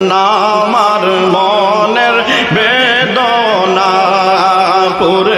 নামার মনের বেদনা পুরে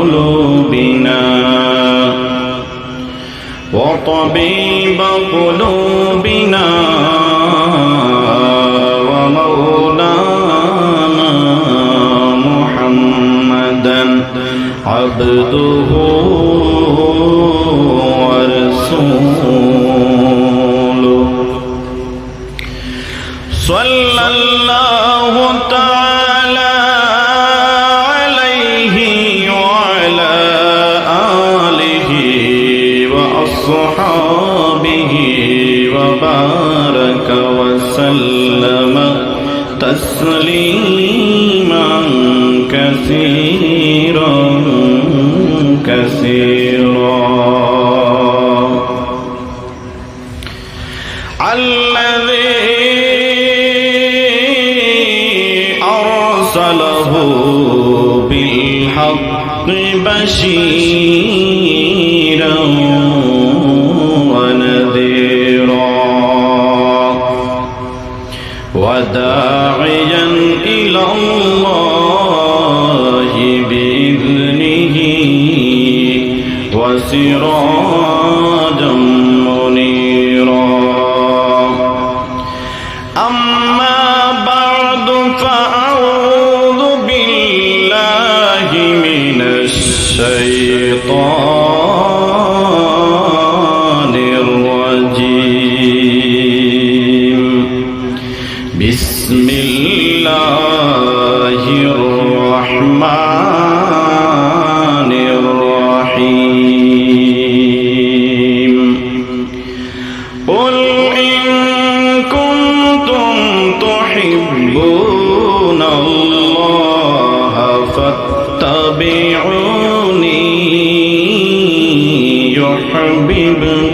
قلوبنا. وطبيب قلوبنا ومولانا محمدا عبده ورسوله. صلى الله بصيرا فاتبعوني يحببكم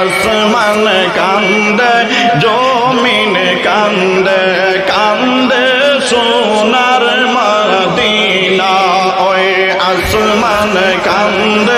আসমান কান্দে জমিন কান্দে কান্দে সোনার মদিনা। ওই আসমান কান্দে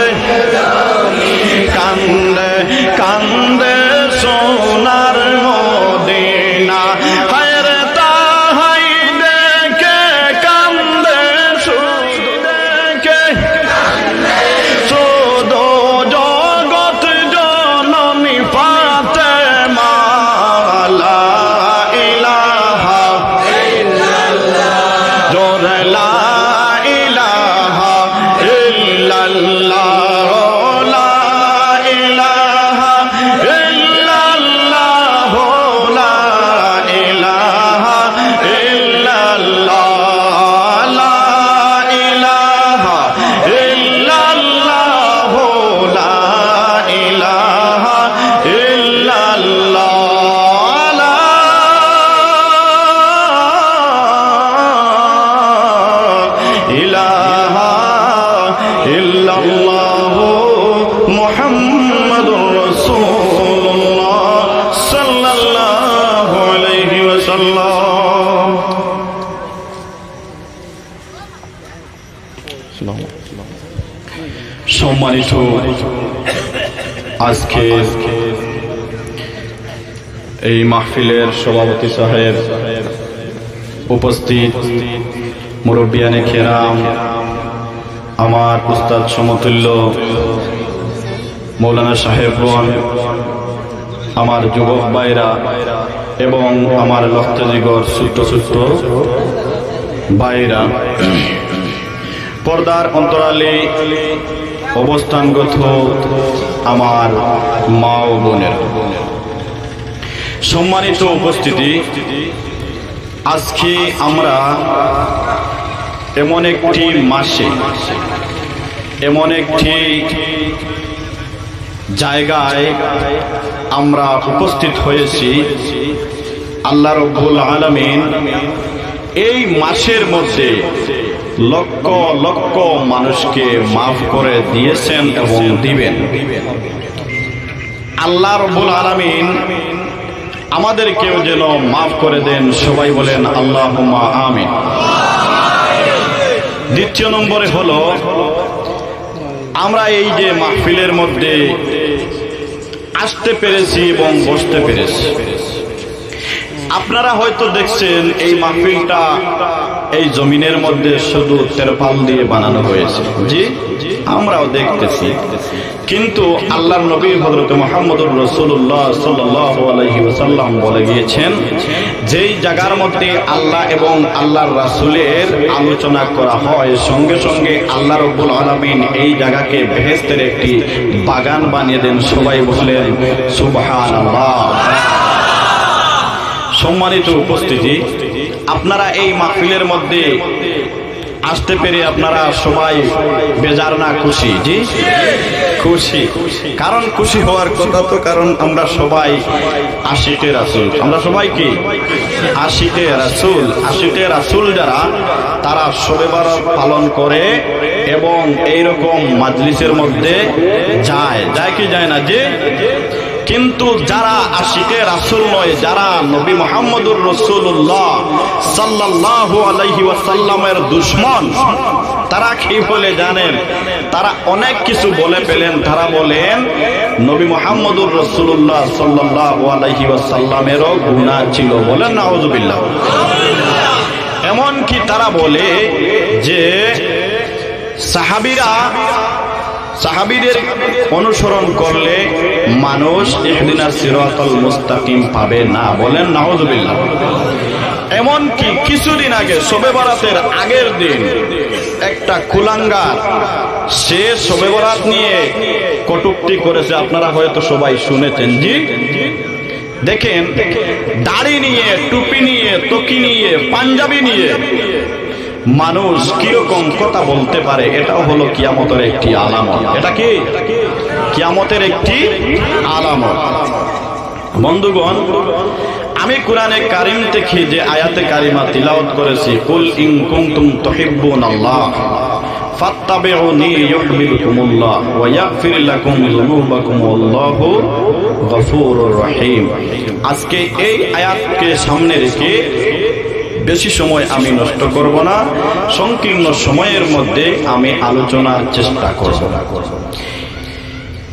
মাহফিলের সভাপতি সাহেব, উপস্থিত মুরব্বিয়ানে খেরাম আমার উস্তাদ সমতুল্য মৌলানা সাহেবগণ, আমার যুবক ভাইরা এবং আমার লক্তজিগর ছোট্ট ছোট্ট ভাইরা। পর্দার অন্তরালে অবস্থানগত আমার মা ও বোনের সম্মানিত উপস্থিতি, আজকে আমরা এমন একটি মাসে, এমন একটি জায়গায় আমরা উপস্থিত হয়েছি। আল্লাহ রব্বুল আলমিন এই মাসের মধ্যে লক্ষ লক্ষ মানুষকে মাফ করে দিয়েছেন এবং দিবেন। আল্লাহ রব্বুল আলমিন আমাদেরকেও যেন মাফ করে দেন, সবাই বলেন আল্লাহ আমিন। দ্বিতীয় নম্বরে হলো, আমরা এই যে মাহফিলের মধ্যে আসতে পেরেছি এবং বসতে পেরেছি। আপনারা হয়তো দেখছেন এই মাহফিলটা এই জমিনের মধ্যে শুধু তেরপাল দিয়ে বানানো হয়েছে। জি? আমরাও দেখতেছি। কিন্তু আল্লাহর নবী হজরত মোহাম্মদুর রসুল্লাহ সাল্লাম বলে গিয়েছেন, যেই জায়গার মধ্যে আল্লাহ এবং আল্লাহর রাসুলের আলোচনা করা হয়, সঙ্গে সঙ্গে আল্লাহ রব্বুল আলমিন এই জায়গাকে বেহেস্তের একটি বাগান বানিয়ে দেন। সবাই বললেন সুবহান সম্মানিত উপস্থিতি, আপনারা এই মাহফিলের মধ্যে আসতে পেরে আপনারা সবাই বেজার না, খুশি, জি? খুশি। কারণ খুশি হওয়ার কথা তো কারণ আমরা সবাই আশিকে রাসুল। আমরা সবাই কি? আশিকে রাসুল। আশিকে রাসুল যারা, তারা সবে পালন করে এবং এইরকম মাজলিসের মধ্যে যায়। যায় কি যায় না যে কিন্তু যারা আশিকে রাসুল নয়, যারা নবী মোহাম্মদুর রসুল্লাহ সাল্লাহ আলহি ওয়াসাল্লামের দুশ্মন, তারা কি বলে জানেন? তারা অনেক কিছু বলে পেলেন। তারা বলেন, নবী মোহাম্মদুর রসুল্লাহ সাল্লাহ আলহি ওয়াসাল্লামেরও গুণা ছিল। বলেন না হজবিল্লাহ এমনকি তারা বলে যে, সাহাবিরা, সাহাবিদের অনুসরণ করলে মানুষ ইহদিনা সিরাতাল মুস্তাকিম পাবে না বলেন নাউজুবিল্লাহ। এমনকি কিছুদিন আগে শোবে বরাতের আগের দিন একটা কুলাঙ্গার, সে শোবে বরাত নিয়ে কটুক্তি করেছে। আপনারা হয়তো সবাই শুনেছেন, জি? দেখেন, দাড়ি নিয়ে, টুপি নিয়ে তকি নিয়ে, পাঞ্জাবি নিয়ে মানুষ কীরকম কথা বলতে পারে, এটাও হলো কিয়ামতের একটি আলামত। এটা কি? কিয়ামতের একটি আলামত। বন্ধুগণ, আমি কোরআনে কারিম থেকে যে আয়াতে কারিমা তিলাওয়াত করেছি, কুল ইন কুনতুম তুহিব্বুন আল্লাহ, ফাত্তাবিউনি ইউহিব্বুকুমুল্লাহ, ওয়া ইয়াগফির লাকুম যুনুবাকুম আল্লাহু গফুরুর রহিম। আজকে এই আয়াতকে সামনে রেখে বেশি সময় আমি নষ্ট করব না, সংকীর্ণ সময়ের মধ্যে আমি আলোচনার চেষ্টা করব।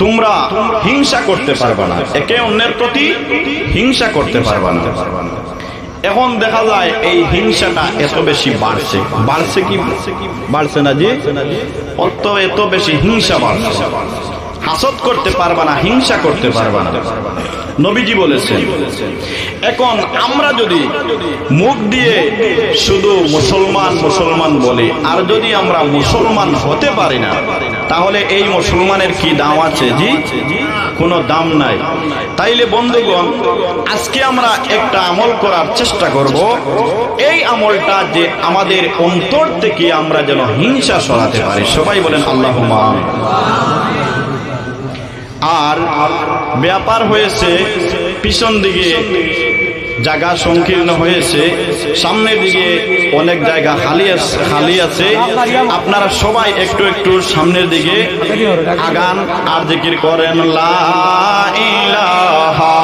তোমরা হিংসা করতে পারবা না। একে অন্যের প্রতি হিংসা করতে পারবা না। এখন দেখা যায় এই হিংসাটা এত বেশি বাড়ছে। বাড়ছে কি? বাড়ছে না যে? অত এত বেশি হিংসা বাড়ছে। হাসত করতে পারবা না, হিংসা করতে পারবা না। নবীজি বলেছেন, এখন আমরা যদি মুখ দিয়ে শুধু মুসলমান মুসলমান বলি, আর যদি আমরা মুসলমান হতে পারি না, তাহলে এই মুসলমানের কি দাম আছে জি? কোনো দাম নাই। তাইলে বন্ধুগণ, আজকে আমরা একটা আমল করার চেষ্টা করব। এই আমলটা যে আমাদের অন্তর থেকে আমরা যেন হিংসা সরাতে পারি। সবাই বলেন আল্লাহ আর ব্যাপার হয়েছে, পিছন দিকে জায়গা সংকীর্ণ হয়েছে, সামনের দিকে অনেক জায়গা খালি আছে খালি আছে। আপনারা সবাই একটু একটু সামনের দিকে আগান। আর জিকির করেন, লা ইলাহা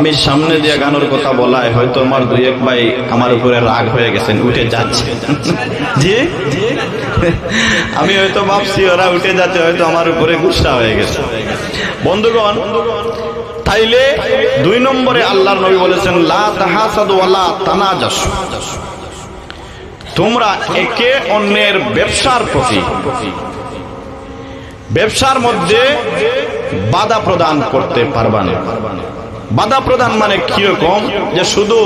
আমি সামনে দিয়ে গানোর কথা বলায় হয়তো আমার দুই এক ভাই আমার উপরে রাগ হয়ে গেছেন উঠে যাচ্ছে। জি? আমি হয়তো ভাবছি ওরা উঠে যাচ্ছে হয়তো আমার উপরে গুসা হয়ে গেছে। বন্ধুগণ তাইলে দুই নম্বরে আল্লাহর নবী বলেছেন লা তাহাসাদু ওয়ালা তানাজাসু। তোমরা একে অন্যের ব্যবসার প্রতি ব্যবসার মধ্যে বাধা প্রদান করতে পারবা না। বাধা প্রদান মানে কীরকম? যে শুধু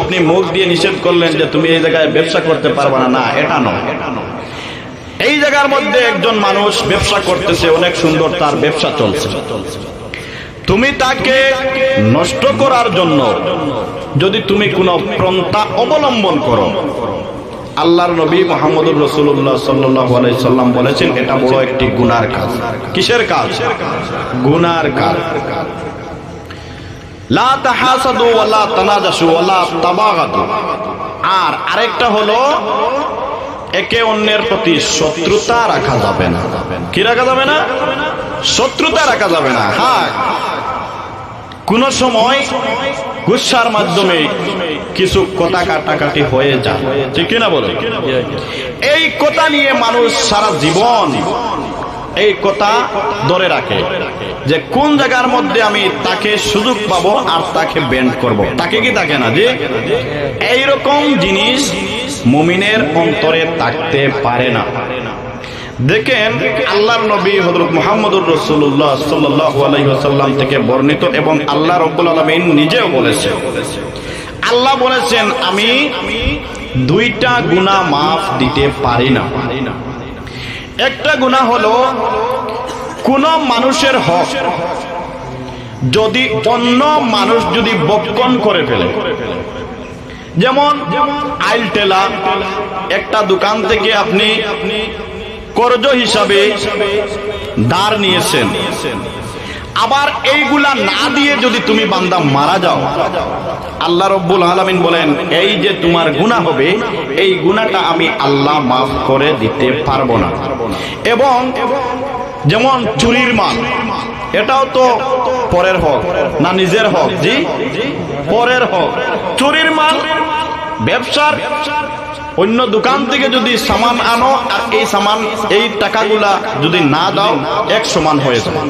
আপনি মুখ দিয়ে নিষেধ করলেন যে তুমি এই জায়গায় ব্যবসা করতে পারবা না। না, এটা নয়। এই জায়গার মধ্যে একজন মানুষ ব্যবসা করতেছে, অনেক সুন্দর তার ব্যবসা চলছে। তুমি তাকে নষ্ট করার জন্য যদি তুমি কোনো প্রন্থা অবলম্বন করো, আল্লাহর নবী মোহাম্মদুর রসুল্লাহ সাল্লাহ সাল্লাম বলেছেন, এটা বড় একটি গুনার কাজ। কিসের কাজ? গুনার কাজ লা তাহাসাদু ওয়ালা তানাজাসু ওয়ালা তাবাগাদু আর আরেকটা হলো, একে অন্যের প্রতি শত্রুতা রাখা যাবে না। কি রাখা যাবে না? শত্রুতা রাখা যাবে না। হ্যাঁ। কোন সময় গুসার মাধ্যমে কিছু কথা কাটাকাটি হয়ে যায়। ঠিক কিনা বলো? এই কথা নিয়ে মানুষ সারা জীবন এই কথা ধরে রাখে যে কোন জায়গার মধ্যে আমি তাকে সুযোগ পাবো আর তাকে ব্যান্ড করব। তাকে কি তাকে না যে এইরকম জিনিস মুমিনের অন্তরে থাকতে পারে না। দেখেন, আল্লাহর নবী হজরত মোহাম্মদুর রসুল্লাহ থেকে বর্ণিত এবং আল্লাহ রব্বুল আলমিন নিজেও বলেছে আল্লাহ বলেছেন, আমি দুইটা গুণা মাফ দিতে পারি না পারি না। একটা গুণা হলো কোন মানুষের হক যদি অন্য মানুষ যদি বক্ষণ করে ফেলে। যেমন আইল টেলা একটা দোকান থেকে আপনি কর্জ হিসাবে দাঁড় নিয়েছেন। আবার এইগুলা না দিয়ে যদি তুমি বান্দা মারা যাও, আল্লাহ রব্বুল আলমিন বলেন, এই যে তোমার গুণা হবে, এই গুণাটা আমি আল্লাহ মাফ করে দিতে পারব না। এবং যেমন চুরির মাল, এটাও তো পরের হক, না নিজের হক? জি, পরের হক। চুরির মাল, ব্যবসার অন্য দোকান থেকে যদি সামান আনো, আর এই সামান, এই টাকাগুলা যদি না দাও, এক সমান হয়ে যাবে।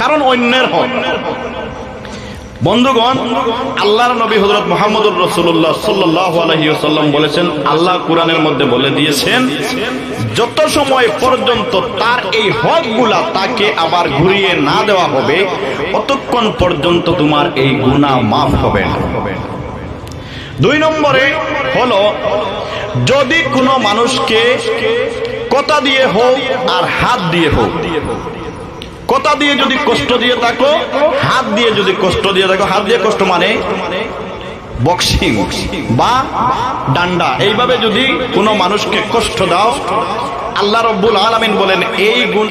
কারণ অন্যের হক। বন্ধুগণ, আল্লাহর নবী হজরত মোহাম্মদুর রসুল্লাহ সাল্লাহ আলহিউসাল্লাম বলেছেন, আল্লাহ কোরআনের মধ্যে বলে দিয়েছেন, যত সময় পর্যন্ত তার এই হকগুলা তাকে আবার ঘুরিয়ে না দেওয়া হবে ততক্ষণ পর্যন্ত তোমার এই গুণা মাফ হবে না। দুই নম্বরে হলো, যদি কোনো মানুষকে কথা দিয়ে হোক আর হাত দিয়ে হোক কথা দিয়ে যদি কষ্ট দিয়ে থাকো, হাত দিয়ে যদি কষ্ট দিয়ে থাকো, হাত দিয়ে কষ্ট মানে বক্সিং বা ডান্ডা। এইভাবে যদি কোনো মানুষকে কষ্ট দাও, আল্লাহ রব্বুল আলমিন বলেন, এই গুণ